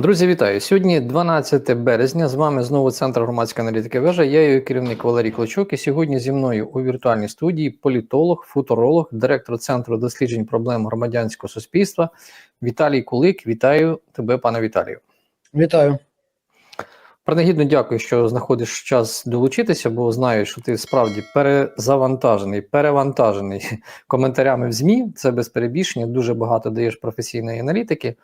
Друзі, вітаю! Сьогодні 12 березня. З вами знову Центр громадської аналітики вежа. Я її керівник Валерій Клочок. І сьогодні зі мною у віртуальній студії політолог, футуролог, директор Центру досліджень проблем громадянського суспільства Віталій Кулик. Вітаю тебе, пане Віталію. Вітаю. Принагідно дякую, що знаходиш час долучитися, бо знаю, що ти справді перезавантажений, перевантажений коментарями в ЗМІ. Це без перебільшення. Дуже багато даєш професійної аналітики.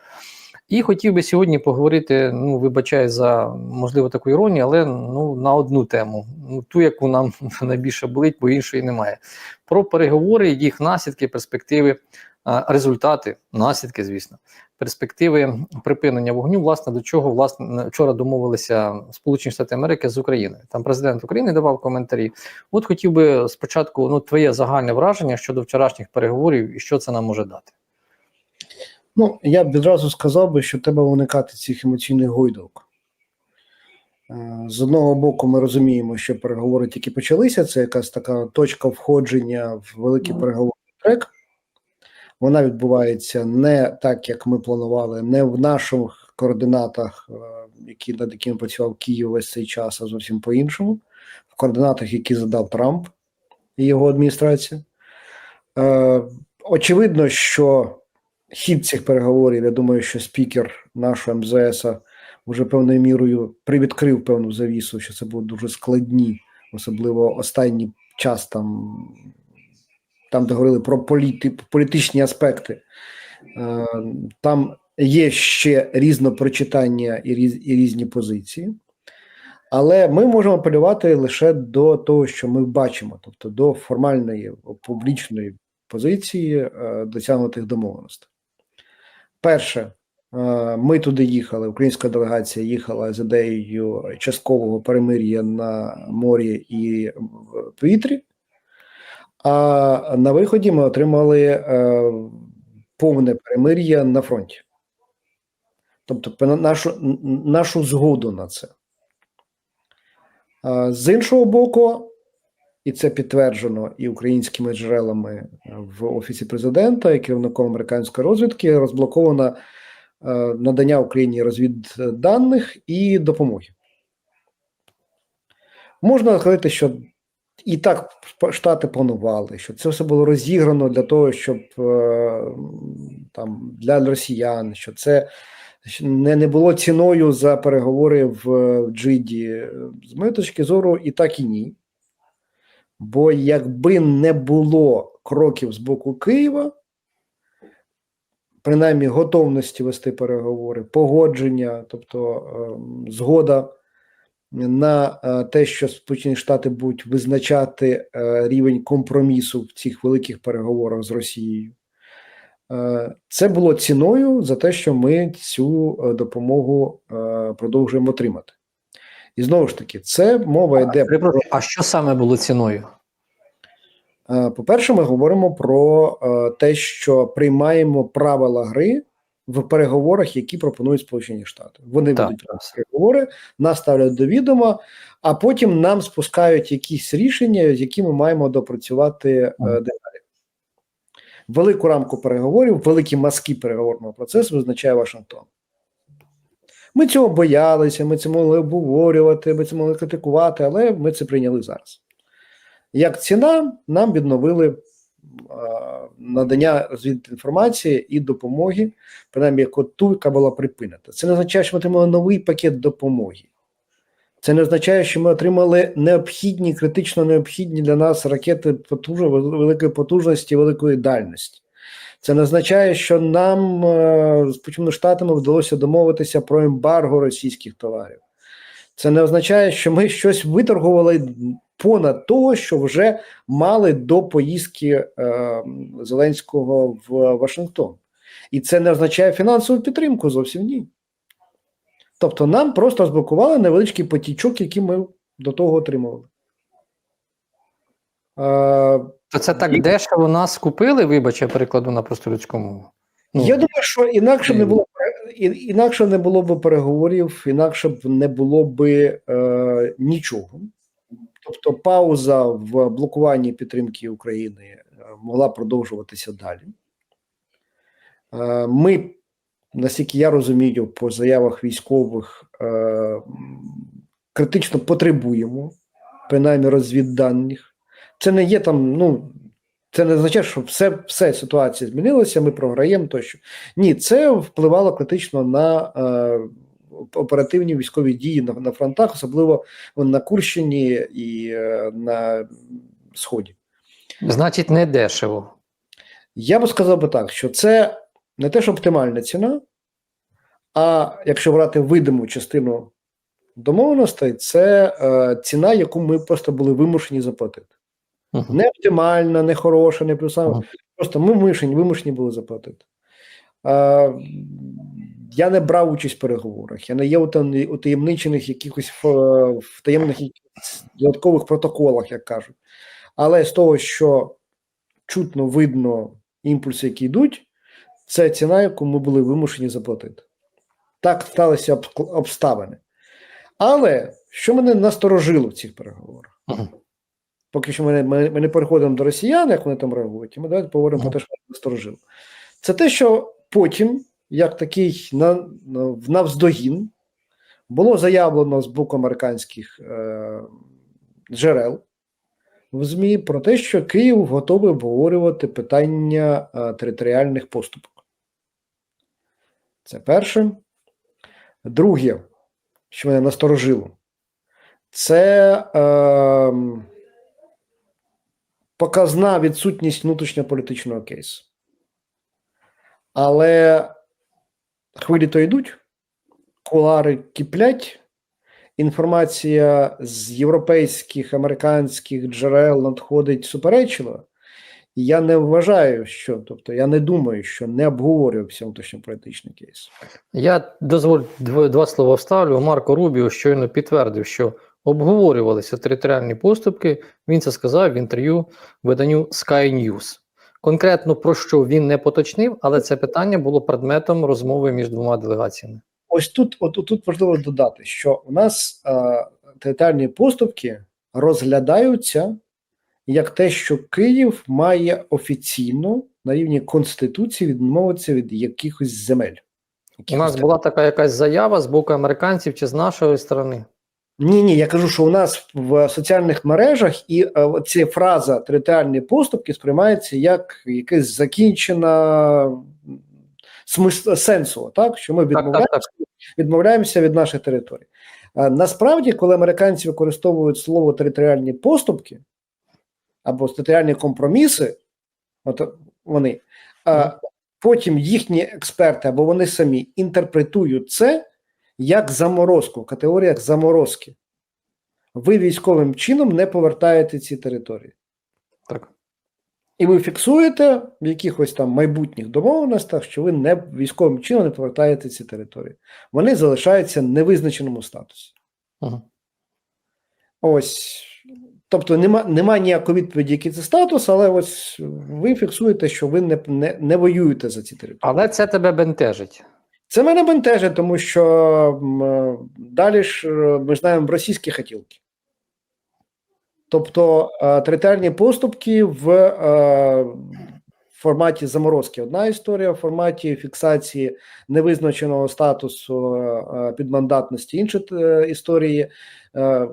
І хотів би сьогодні поговорити, ну вибачаю за можливо таку іронію, але ну на одну тему, ну ту, яку нам найбільше болить, бо іншої немає. Про переговори, їх наслідки, перспективи, результати, наслідки, звісно, перспективи припинення вогню. Власне, до чого власне вчора домовилися Сполучені Штати Америки з Україною. Там президент України давав коментарі. От хотів би спочатку ну твоє загальне враження щодо вчорашніх переговорів і що це нам може дати. Ну, я б відразу сказав би, що треба уникати цих емоційних гойдок. З одного боку, ми розуміємо, що переговори тільки почалися. Це якась така точка входження в великий переговорний трек. Вона відбувається не так, як ми планували, не в наших координатах, які над якими працював Київ весь цей час, а зовсім по-іншому, в координатах, які задав Трамп і його адміністрація. Очевидно, що хід цих переговорів, я думаю, що спікер нашого МЗС вже певною мірою привідкрив певну завісу, що це будуть дуже складні, особливо останній час там, там де говорили про політи, політичні аспекти. Там є ще різне прочитання і, різ, і різні позиції. Але ми можемо апелювати лише до того, що ми бачимо, тобто до формальної публічної позиції досягнутих домовленостей. Перше, ми туди їхали. Українська делегація їхала з ідеєю часткового перемир'я на морі і в повітрі. А на виході ми отримали повне перемир'я на фронті. Тобто, нашу, нашу згоду на це. З іншого боку, і це підтверджено і українськими джерелами в офісі президента і керівником американської розвідки. Розблоковано е, надання Україні розвідданих і допомоги. Можна сказати, що і так штати планували, що це все було розіграно для того, щоб е, там для росіян, що це не не було ціною за переговори в Джиді. З моєї точки зору, і так і ні. Бо якби не було кроків з боку Києва, принаймні готовності вести переговори, погодження, тобто е, згода на е, те, що Сполучені Штати будуть визначати е, рівень компромісу в цих великих переговорах з Росією, е, це було ціною за те, що ми цю допомогу продовжуємо отримати. І знову ж таки, це мова йде про а що саме було ціною? По-перше, ми говоримо про те, що приймаємо правила гри в переговорах, які пропонують Сполучені Штати. Вони так, ведуть переговори, нас ставлять до відома, а потім нам спускають якісь рішення, з які ми маємо допрацювати mm. далі. Велику рамку переговорів, великі маски переговорного процесу визначає Вашингтон. Ми цього боялися, ми це могли обговорювати, ми це могли критикувати, але ми це прийняли зараз. Як ціна, нам відновили надання інформації і допомоги, принаймні як ту, яка була припинена. Це не означає, що ми отримали новий пакет допомоги. Це не означає, що ми отримали необхідні, критично необхідні для нас ракети потуж... великої потужності, великої дальності. Це не означає, що нам з Сполученими Штатами вдалося домовитися про ембарго російських товарів. Це не означає, що ми щось виторгували понад того, що вже мали до поїздки е, Зеленського в Вашингтон. І це не означає фінансову підтримку зовсім ні. Тобто нам просто розблокували невеличкий потічок, який ми до того отримували. Е, то це так і... дешево нас купили, вибач, я перекладу на просто людську мову. Ну, я думаю, що інакше не було інакше не було б переговорів, інакше б не було б е, нічого. Тобто, пауза в блокуванні підтримки України е, могла продовжуватися далі. Е, ми наскільки я розумію, по заявах військових е, критично потребуємо, принаймні розвідданих. Це не є там, ну. Це не означає, що все, все ситуація змінилася, ми програємо тощо. Ні, це впливало критично на е, оперативні військові дії на, на фронтах, особливо на Курщині і е, на Сході. Значить, не дешево. Я би сказав би так, що це не те, що оптимальна ціна, а якщо брати видиму частину домовленостей, це е, ціна, яку ми просто були вимушені заплатити. Мгм. Не оптимальна, не хороша, не плюсова. Мгм. Просто ми вимушені, вимушені були заплатити. Е, я не брав участь в переговорах, я не є у таємничених якихось в таємних додаткових протоколах, як кажуть. Але з того, що чутно видно імпульси, які йдуть, це ціна, яку ми були вимушені заплатити. Так сталися обставини. Але що мене насторожило в цих переговорах? Мгм. Поки що ми не, ми, ми не переходимо до росіян, як вони там реагують, і ми давайте поговоримо про те, що мене насторожило. Це те, що потім, як такий на, на, навздогін, було заявлено з боку американських е, джерел в ЗМІ про те, що Київ готовий обговорювати питання е, територіальних поступок. Це перше. Друге, що мене насторожило, це е, показна відсутність внутрішньополітичного кейсу. Але хвилі то йдуть, кулари киплять, інформація з європейських, американських джерел надходить суперечливо. І я не вважаю, що, тобто я не думаю, що не обговорювався внутрішньополітичний кейс. Я дозволь два слова вставлю. Марко Рубіо щойно підтвердив, що обговорювалися територіальні поступки. Він це сказав в інтерв'ю виданню Sky News. Конкретно про що він не поточнив, але це питання було предметом розмови між двома делегаціями. Ось тут, от, тут важливо додати, що у нас е, територіальні поступки розглядаються як те, що Київ має офіційно на рівні Конституції відмовитися від якихось земель. У нас була така якась заява з боку американців чи з нашої сторони. Ні, ні, я кажу, що у нас в соціальних мережах і е, ця фраза територіальні поступки сприймається як якась закінчена смис- сенсово, так що ми Так, так, відмовляємося, так. відмовляємося від наших територій. А насправді, коли американці використовують слово територіальні поступки або територіальні компроміси, от вони, а, потім їхні експерти або вони самі інтерпретують це як заморозку, в категоріях заморозки. Ви військовим чином не повертаєте ці території. Так. І ви фіксуєте в якихось там майбутніх домовленостях, що ви не військовим чином не повертаєте ці території. Вони залишаються в невизначеному статусі. Угу. Ось. Тобто нема, нема ніякої відповіді, який це статус, але ось ви фіксуєте, що ви не, не, не воюєте за ці території. Але це тебе бентежить. Це мене бентежить, тому що е, далі ж е, ми знаємо російські хотілки. Тобто е, територіальні поступки в е, форматі заморозки одна історія, в форматі фіксації невизначеного статусу е, підмандатності інші е, історії. Е, е,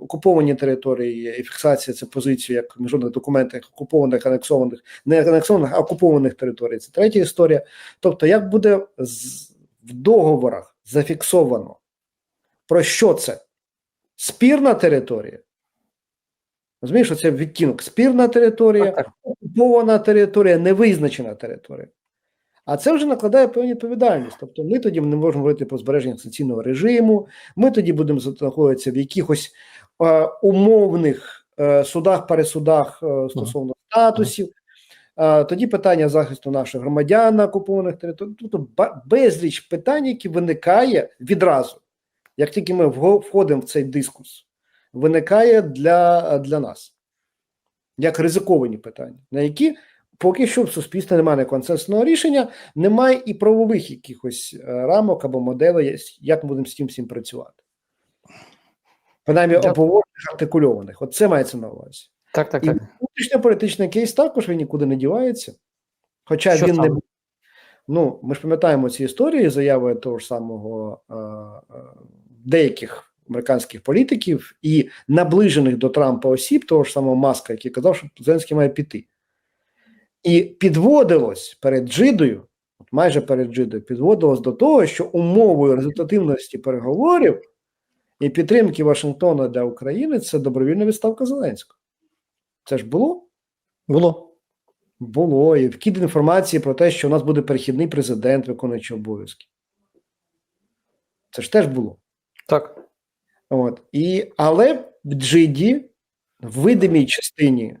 Окуповані території і фіксація це позицію як в міжнародних документах окупованих, анексованих, не анексованих, а окупованих територій. Це третя історія. Тобто, як буде в договорах зафіксовано, про що це? Спірна територія. Розумієш, що це відтінок спірна територія. Окупована територія, невизначена територія. А це вже накладає певну відповідальність. Тобто ми тоді не можемо говорити про збереження санкційного режиму, ми тоді будемо знаходитися в якихось е, умовних е, судах, пересудах е, стосовно статусів. Е, тоді питання захисту наших громадян на окупованих територіях. Тобто безліч питань, які виникає відразу, як тільки ми входимо в цей дискурс, виникає для, для нас як ризиковані питання, на які поки що в суспільстві немає консенсусного рішення, немає і правових якихось е, рамок або моделей, як ми будемо з цим всім працювати. Принаймні, обговорених, артикульованих. От це мається на увазі. Так, так, І так. внутрішньополітичний кейс також він нікуди не дівається. Хоча Що він не саме? був Ну, ми ж пам'ятаємо ці історії, заяви того ж самого е, е, деяких американських політиків і наближених до Трампа осіб, того ж самого Маска, який казав, що Зеленський має піти. І підводилось перед Джидою, от майже перед Джидою, підводилось до того, що умовою результативності переговорів і підтримки Вашингтона для України це добровільна відставка Зеленського. Це ж було? Було. Було. І вкид інформації про те, що у нас буде перехідний президент, виконуючий обов'язки. Це ж теж було. Так. От. І, але в Джиді, в видимій частині,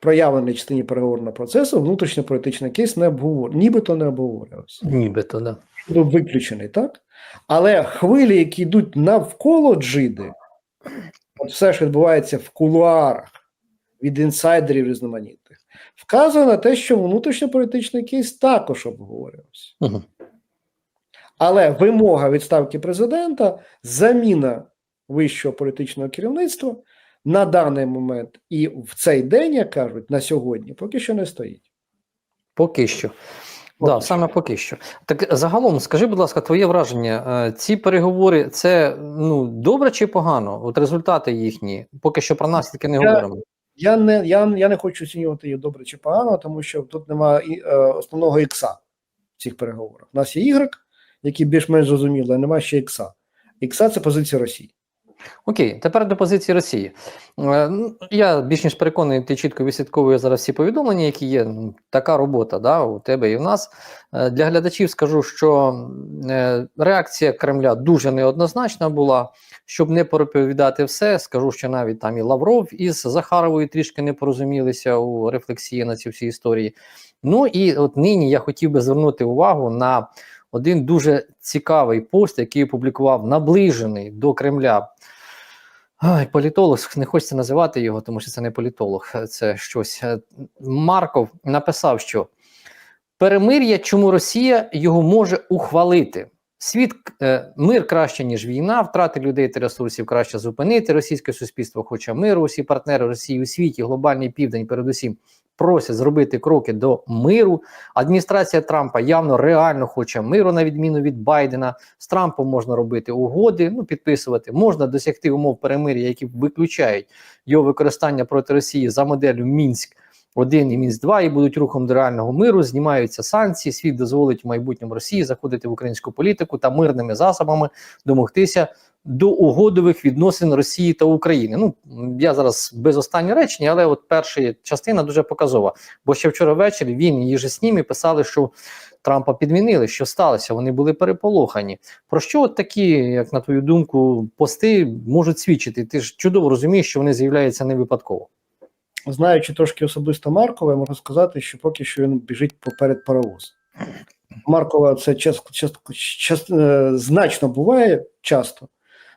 проявленій частині переговорного процесу, внутрішньополітичний кейс не обговорювався, нібито не обговорювався. Нібито, да. Був виключений, так? Але хвилі, які йдуть навколо Джиди, от все, що відбувається в кулуарах від інсайдерів різноманітних, вказує на те, що внутрішньополітичний кейс також обговорювався. Угу. Але вимога відставки президента, заміна вищого політичного керівництва на даний момент і в цей день, як кажуть, на сьогодні, поки що не стоїть. Поки що. Да, саме поки що. Так загалом, скажи, будь ласка, твоє враження, е, ці переговори це ну добре чи погано? От результати їхні, поки що про наслідки не Я- говоримо. Я не, я, я не хочу оцінювати їх добре чи погано, тому що тут немає е, основного ікса в цих переговорах. У нас є Y, які більш-менш зрозуміли, а немає ще ікса. Ікса це позиція Росії. Окей, тепер до позиції Росії. Е, Я більш ніж переконаний, ти чітко відслідковуєш зараз всі повідомлення, які є. Така робота да, у тебе і в нас. Е, Для глядачів скажу, що е, реакція Кремля дуже неоднозначна була. Щоб не переповідати все, скажу, що навіть там і Лавров із Захаровою трішки не порозумілися у рефлексії на ці всі історії. Ну і от нині я хотів би звернути увагу на один дуже цікавий пост, який опублікував наближений до Кремля Ай, політолог, не хочеться називати його, тому що це не політолог, це щось. Е, Марков написав, що перемир'я, чому Росія його може ухвалити. Світ е, мир краще, ніж війна, втрати людей та ресурсів краще зупинити. Російське суспільство хоче миру. Усі партнери Росії у світі, глобальний південь, передусім просять зробити кроки до миру. Адміністрація Трампа явно реально хоче миру, на відміну від Байдена. З Трампом можна робити угоди, ну підписувати, можна досягти умов перемир'я, які виключають його використання проти Росії за моделлю Мінськ. 1 і мінс 2 і будуть рухом до реального миру, знімаються санкції. Світ дозволить в майбутньому Росії заходити в українську політику та мирними засобами домогтися до угодових відносин Росії та України. Ну я зараз без останнього речення, але от перша частина дуже показова. Бо ще вчора ввечері він і її же снімі писали, що Трампа підмінили, що сталося. Вони були переполохані. Про що от такі, як на твою думку, пости можуть свідчити? Ти ж чудово розумієш, що вони з'являються не випадково. Знаючи трошки особисто Маркова, я можу сказати, що поки що він біжить поперед паровоз. Маркова це час, час, час, е, значно буває часто,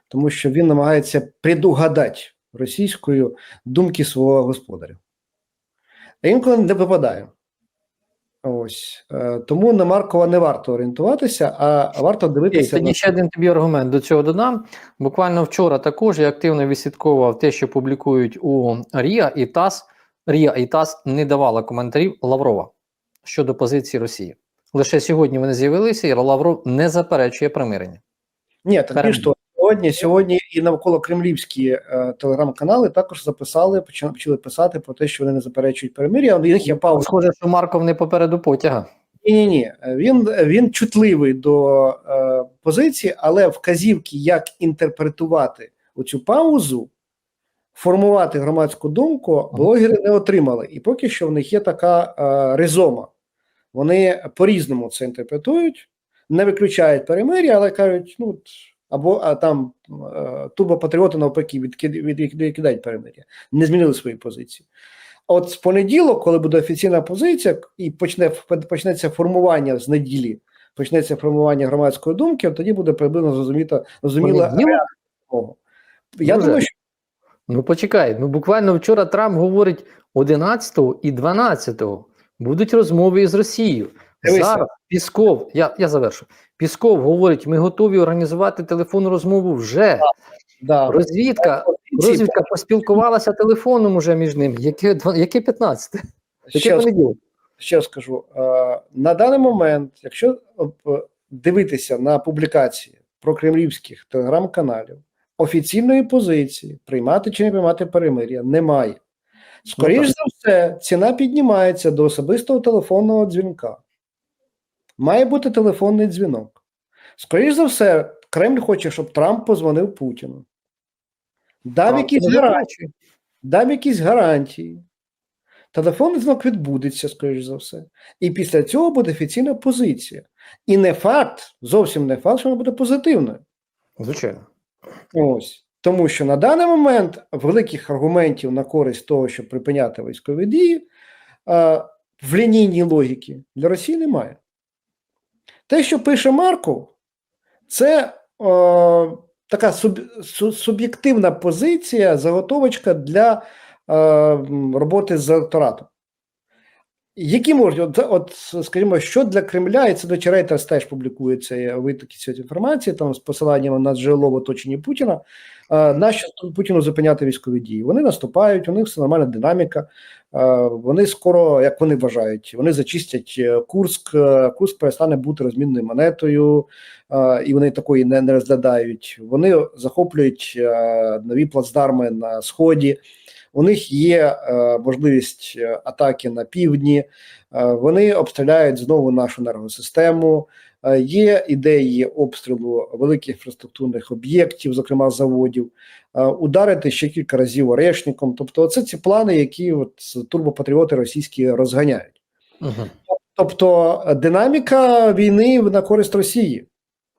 тому що він намагається предугадати російською думки свого господаря. А інколи не випадає. Ось е, тому на Маркова не варто орієнтуватися, а варто дивитися тоді на ще один тобі аргумент до цього додам. Буквально вчора також я активно відслідковував те, що публікують у Ріа і ТАСС. Ріа і ТАСС не давала коментарів Лаврова щодо позиції Росії. Лише сьогодні вони з'явилися, і Лавров не заперечує примирення. Ні, так більш того, сьогодні, сьогодні і навколо кремлівські е, телеграм-канали також записали, почали, почали писати про те, що вони не заперечують перемир'я. У них є пауза. Схоже, що Марков не попереду потяга. Ні, ні, ні. Він, він чутливий до е, позиції, але вказівки, як інтерпретувати оцю паузу, формувати громадську думку, блогери не отримали. І поки що в них є така е, ризома. Вони по-різному це інтерпретують, не виключають перемир'я, але кажуть, ну або а там е, тубо-патріоти навпаки відкид, від, від, відкидають перемир'я, не змінили свої позиції. От з понеділок, коли буде офіційна позиція, і почне почнеться формування з неділі, почнеться формування громадської думки, от тоді буде приблизно зрозуміла зрозуміла. Я думаю, що Ну почекай, ну буквально вчора Трамп говорить 11 і 12 будуть розмови із Росією. Дивися. Зараз Пісков, я, я завершу. Пісков говорить, ми готові організувати телефонну розмову вже. да, Розвідка, розвідка поспілкувалася телефоном уже між ним. Яке, яке 15? Яке ще, понеділок? ще скажу: на даний момент, якщо дивитися на публікації про кремлівських телеграм-каналів, офіційної позиції приймати чи не приймати перемир'я немає. Скоріше за все, ціна піднімається до особистого телефонного дзвінка. Має бути телефонний дзвінок. Скоріше за все, Кремль хоче, щоб Трамп позвонив Путіну. Дав Трамп якісь гарантії. Дав якісь гарантії. Телефонний дзвінок відбудеться, скоріш за все. І після цього буде офіційна позиція. І не факт, зовсім не факт, що вона буде позитивною. Звичайно. Ось. Тому що на даний момент великих аргументів на користь того, щоб припиняти військові дії, в лінійній логіки для Росії немає. Те, що пише Марков, це о, така суб, суб'єктивна позиція, заготовочка для о, роботи з електоратом. Які можуть, от, от, скажімо, що для Кремля, і це до речі, теж публікується витоки цієї інформації, там з посиланням на джерело в оточенні Путіна. Е, нащо Путіну зупиняти військові дії? Вони наступають, у них все нормальна динаміка. Е, вони скоро, як вони вважають, вони зачистять е, Курск. е, Курск перестане бути розмінною монетою, е, і вони такої не, не розглядають. Вони захоплюють е, нові плацдарми на сході. У них є е, можливість е, атаки на півдні, е, вони обстріляють знову нашу енергосистему. Є ідеї обстрілу великих інфраструктурних об'єктів, зокрема заводів, ударити ще кілька разів орешником. Тобто, це ці плани, які от турбопатріоти російські розганяють. Угу. Тобто, динаміка війни на користь Росії.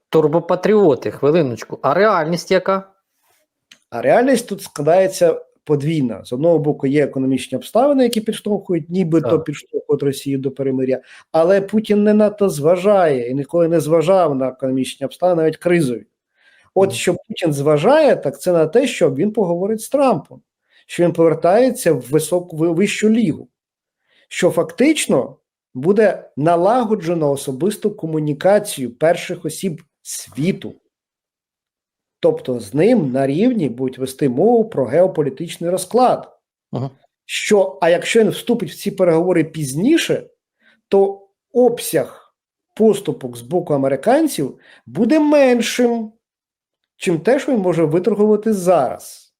Турбопатріоти, хвилиночку. А реальність яка? А реальність тут складається подвійна. З одного боку, є економічні обставини, які підштовхують, нібито підштовхують Росію до перемиря, але Путін не надто зважає і ніколи не зважав на економічні обставини, навіть кризові. От що Путін зважає, так це на те, що він поговорить з Трампом, що він повертається в високу вищу лігу, що фактично буде налагоджено особисту комунікацію перших осіб світу. Тобто з ним на рівні будуть вести мову про геополітичний розклад. Угу. Що, а якщо він вступить в ці переговори пізніше, то обсяг поступок з боку американців буде меншим, чим те, що він може виторгувати зараз.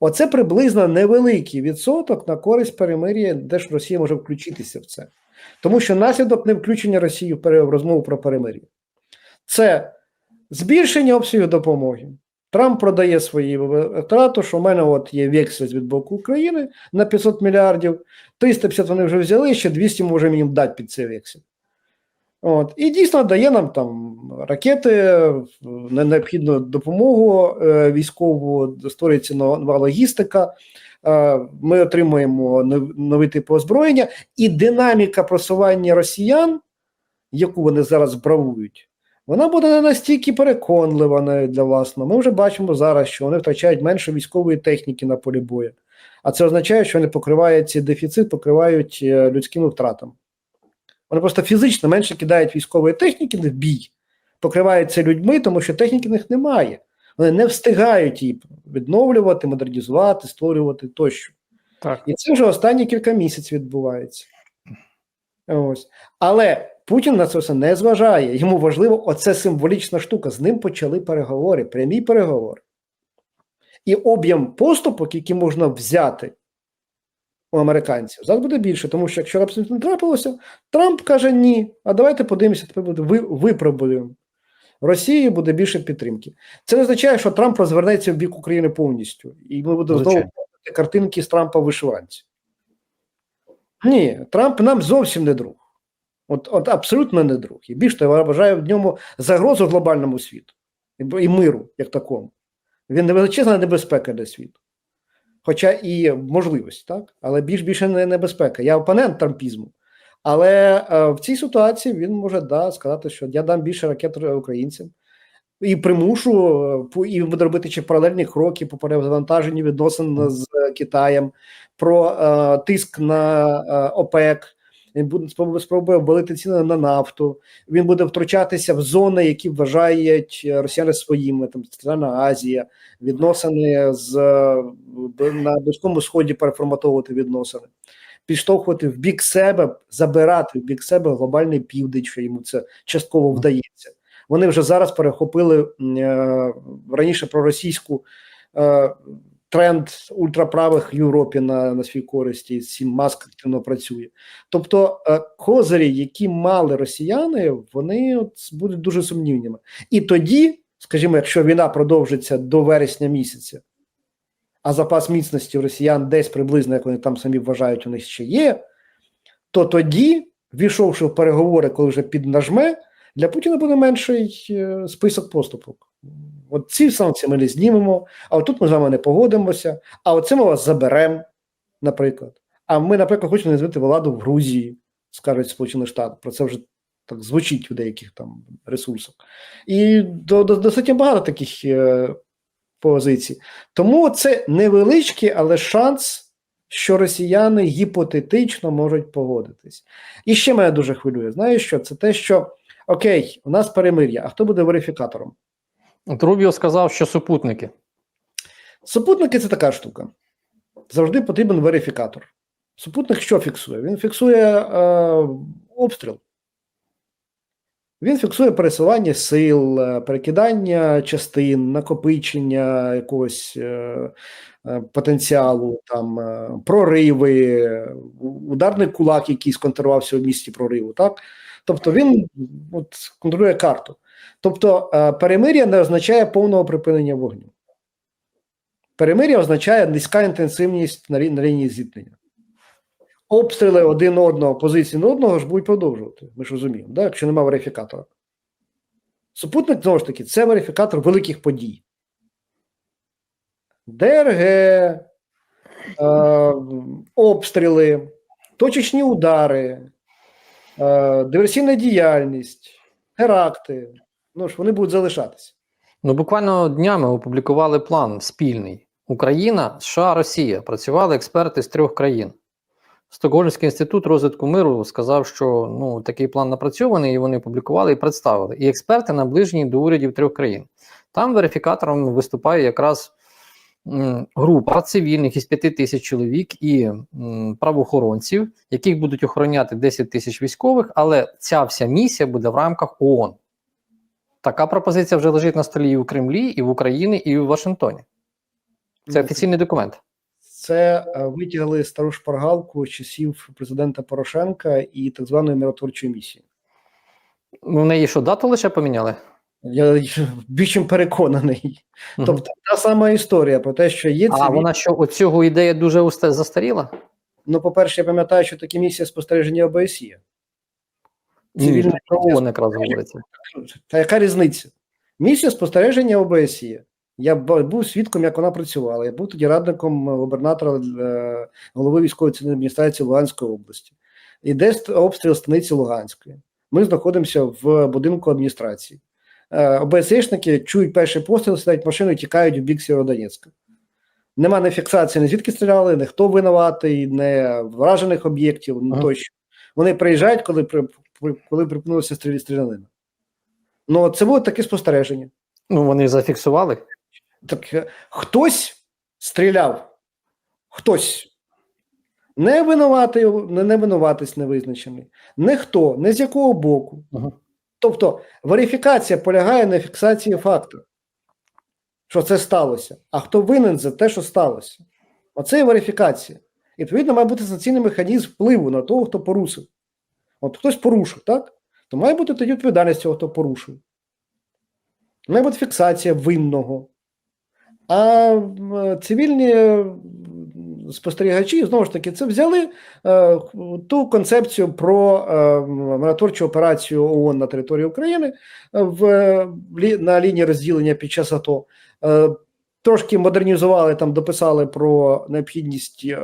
Оце приблизно невеликий відсоток на користь перемир'я, де ж Росія може включитися в це. Тому що наслідок не включення Росії в розмову про перемир'я. Це збільшення обсягів допомоги. Трамп продає свої електорату, що в мене от є вексель від боку України на 500 мільярдів, 350 вони вже взяли, ще 200 може їм дати під цей вексель. От. І дійсно дає нам там ракети, необхідну допомогу е, військову, створюється нова логістика. Е, Ми отримуємо нов- новий тип озброєння, і динаміка просування росіян, яку вони зараз бравують, вона буде не настільки переконлива навіть для власного. Ми вже бачимо зараз, що вони втрачають менше військової техніки на полі бою. А це означає, що вони покривають цей дефіцит, покривають е, людськими втратами. Вони просто фізично менше кидають військової техніки в бій, покривають це людьми, тому що техніки в них немає. Вони не встигають її відновлювати, модернізувати, створювати тощо. Так. І це вже останні кілька місяців відбувається. Ось. Але Путін на це все не зважає. Йому важливо, оце символічна штука. З ним почали переговори, прямі переговори. І об'єм поступок, які можна взяти у американців, зараз буде більше, тому що якщо раптом не трапилося, Трамп каже ні. А давайте подивимося, тепер буде ви, випробуємо. Росії буде більше підтримки. Це не означає, що Трамп розвернеться в бік України повністю, і ми будемо знову картинки з Трампа вишиванці. Ні, Трамп нам зовсім не друг. От, от абсолютно не друг. І більше того, я вважаю в ньому загрозу глобальному світу і, миру, як такому. Він величезна небезпека для світу. Хоча і можливість, так? Але більш більше не небезпека. Я опонент трампізму. Але е, в цій ситуації він може да, сказати, що я дам більше ракет українцям і примушу, е, і буде робити ще паралельні кроки по перевантаженню відносин з Китаєм, про е, тиск на е, ОПЕК. Він буде спробує обвалити ціни на нафту. Він буде втручатися в зони, які вважають е, росіяни своїми, там Центральна Азія, відносини з е, на близькому сході переформатовувати відносини. підштовхувати в бік себе, забирати в бік себе глобальний південь, що йому це частково вдається. Вони вже зараз перехопили е, раніше проросійську е, тренд ультраправих в Європі на, на свій користі. З цим маск активно працює. Тобто е, козирі, які мали росіяни, вони от будуть дуже сумнівними. І тоді, скажімо, якщо війна продовжиться до вересня місяця, а запас міцності росіян десь приблизно, як вони там самі вважають, у них ще є, то тоді, війшовши в переговори, коли вже піднажме, для Путіна буде менший е, список поступок. От ці санкції ми не знімемо, а от тут ми з вами не погодимося, а оце ми вас заберемо, наприклад. А ми, наприклад, хочемо не звити владу в Грузії, скажуть Сполучені Штати. Про це вже так звучить у деяких там ресурсах. І до, до, досить багато таких е, позицій. Тому це невеличкий, але шанс, що росіяни гіпотетично можуть погодитись. І ще мене дуже хвилює. Знаєш що? Це те, що окей, у нас перемир'я, а хто буде верифікатором? Рубіо сказав, що супутники. Супутники це така штука. Завжди потрібен верифікатор. Супутник що фіксує? Він фіксує е, обстріл. Він фіксує пересування сил, е, перекидання частин, накопичення якогось е, е, потенціалу, там, е, прориви, ударний кулак, який сконтролювався в місті прориву. Так? Тобто він от, контролює карту. Тобто е, перемир'я не означає повного припинення вогню. Перемир'я означає низька інтенсивність на, лі- на лінії зіткнення. Обстріли один одного, позиції на одного ж будуть продовжувати. Ми ж розуміємо, да? якщо немає верифікатора. Супутник, знову ж таки, це верифікатор великих подій. ДРГ, е, обстріли, точечні удари, е, диверсійна діяльність, теракти. Ну ж вони будуть залишатися. Ну, буквально днями опублікували план спільний. Україна, США, Росія. Працювали експерти з трьох країн. Стокгольмський інститут розвитку миру сказав, що ну, такий план напрацьований, і вони опублікували і представили. І експерти наближені до урядів трьох країн. Там верифікатором виступає якраз м, група цивільних із 5 тисяч чоловік і м, правоохоронців, яких будуть охороняти 10 тисяч військових, але ця вся місія буде в рамках ООН. Така пропозиція вже лежить на столі і у Кремлі, і в Україні, і в Вашингтоні. Це офіційний документ. Це е, витягли стару шпаргалку часів президента Порошенка і так званої миротворчої місії. Ну, В неї що, дату лише поміняли? Я більш переконаний. Мгм. Тобто та сама історія про те, що є А вона що, оцього ідея дуже застаріла? Ну, по-перше, я пам'ятаю, що такі місії спостереження ОБСЄ. Місія ООН якраз говориться. Та яка різниця? Місія спостереження ОБСЄ. Я був свідком, як вона працювала. Я був тоді радником губернатора е, голови військової адміністрації Луганської області. Іде ст- обстріл станиці Луганської. Ми знаходимося в будинку адміністрації. Е, чують перший постріл, сідають в машину і тікають в бік Сєвєродонецька. Нема не фіксації, не звідки стріляли, не хто винуватий, не вражених об'єктів, ну Ага. тощо. Вони приїжджають, коли, коли припинилася стріл- стрілянина. Ну, це було таке спостереження. Ну, вони зафіксували. Так е, хтось стріляв, хтось. Не винуватий, не, не винуватись невизначений. Не хто, не з якого боку. Ага. Тобто верифікація полягає на фіксації факту, що це сталося. А хто винен за те, що сталося? Оце є верифікація. І, відповідно, має бути санкційний механізм впливу на того, хто порушив. От хтось порушив, так? То має бути тоді відповідальність цього, хто порушив. Має бути фіксація винного. А цивільні спостерігачі знову ж таки це взяли е, ту концепцію про е, миротворчу операцію ООН на території України е, в е, на лінії розділення під час АТО. Е, Трошки модернізували там, дописали про необхідність е,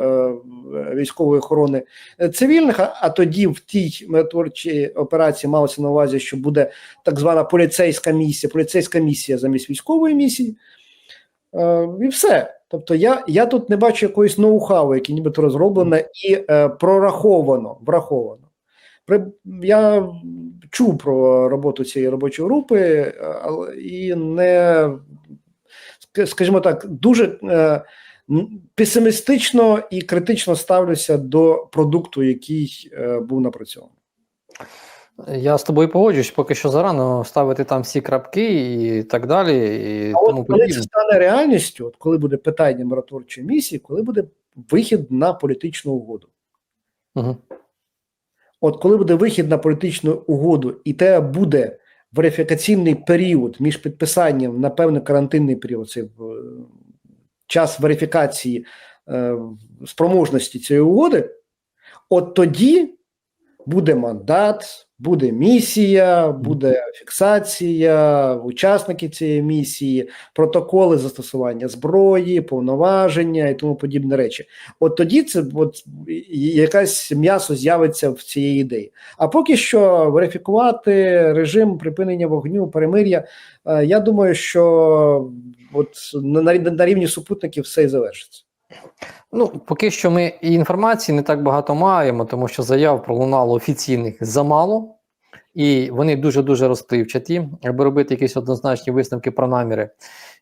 військової охорони цивільних. А, а тоді в тій миротворчій операції малося на увазі, що буде так звана поліцейська місія, поліцейська місія замість військової місії. Е, і все. Тобто, я, я тут не бачу якоїсь ноу-хау, яке нібито розроблене і е, прораховано, враховано. При, я чув про роботу цієї робочої групи, е, але і не, скажімо так, дуже е, песимістично і критично ставлюся до продукту, який е, був напрацьований. Я з тобою погоджуюсь, поки що зарано ставити там всі крапки і так далі. І А тому от коли це стане реальністю, от коли буде питання миротворчої місії, коли буде вихід на політичну угоду. Угу. От коли буде вихід на політичну угоду, і те буде верифікаційний період між підписанням на певний карантинний період, це е, час верифікації е, спроможності цієї угоди, от тоді буде мандат, буде місія, буде фіксація, учасники цієї місії, протоколи застосування зброї, повноваження і тому подібні речі. От тоді це от, якась м'ясо з'явиться в цієї ідеї. А поки що верифікувати режим припинення вогню, перемир'я. е, Я думаю, що от на, на, на рівні супутників все і завершиться. Ну, поки що ми інформації не так багато маємо, тому що заяв пролунало офіційних замало, і вони дуже-дуже розпливчаті, аби робити якісь однозначні висновки про наміри.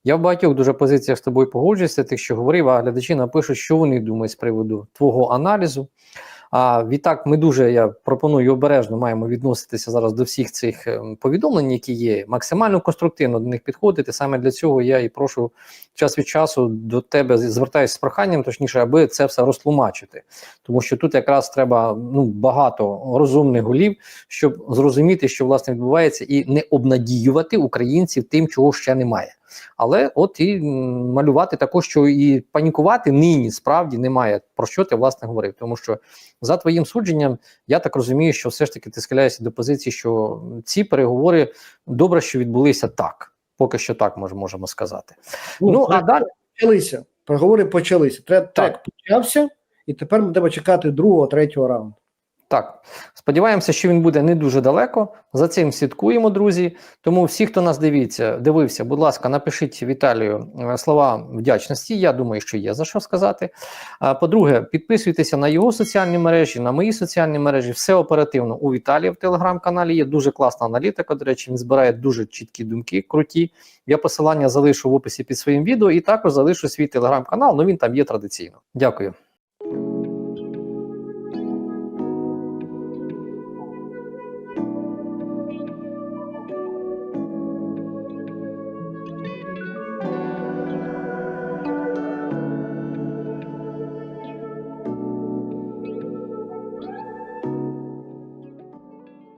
Я в багатьох дуже позиціях з тобою погоджуюся, тих, що говорив, а глядачі напишуть, що вони думають з приводу твого аналізу. А відтак, ми дуже я пропоную обережно маємо відноситися зараз до всіх цих ем, повідомлень, які є, максимально конструктивно до них підходити. Саме для цього я і прошу час від часу до тебе звертаюся з проханням, точніше, аби це все розтлумачити. Тому що тут якраз треба ну багато розумних голів, щоб зрозуміти, що власне відбувається, і не обнадіювати українців тим, чого ще немає. Але от і малювати також, що і панікувати нині справді немає про що ти власне говорив. Тому що за твоїм судженням, я так розумію, що все ж таки ти схиляєшся до позиції, що ці переговори добре, що відбулися так. Поки що так мож, можемо сказати. Ну, а далі почалися. Переговори почалися. Трек, трек почався, і тепер ми треба чекати другого, третього раунду. Так, сподіваємося, що він буде не дуже далеко. За цим слідкуємо, друзі. Тому всі, хто нас дивиться, дивився, будь ласка, напишіть Віталію е, слова вдячності. Я думаю, що є за що сказати. По-друге, підписуйтеся на його соціальні мережі, на мої соціальні мережі. Все оперативно у Віталія в телеграм-каналі. Є дуже класна аналітика. До речі, він збирає дуже чіткі думки, круті. Я посилання залишу в описі під своїм відео і також залишу свій телеграм-канал. Ну він там є традиційно. Дякую.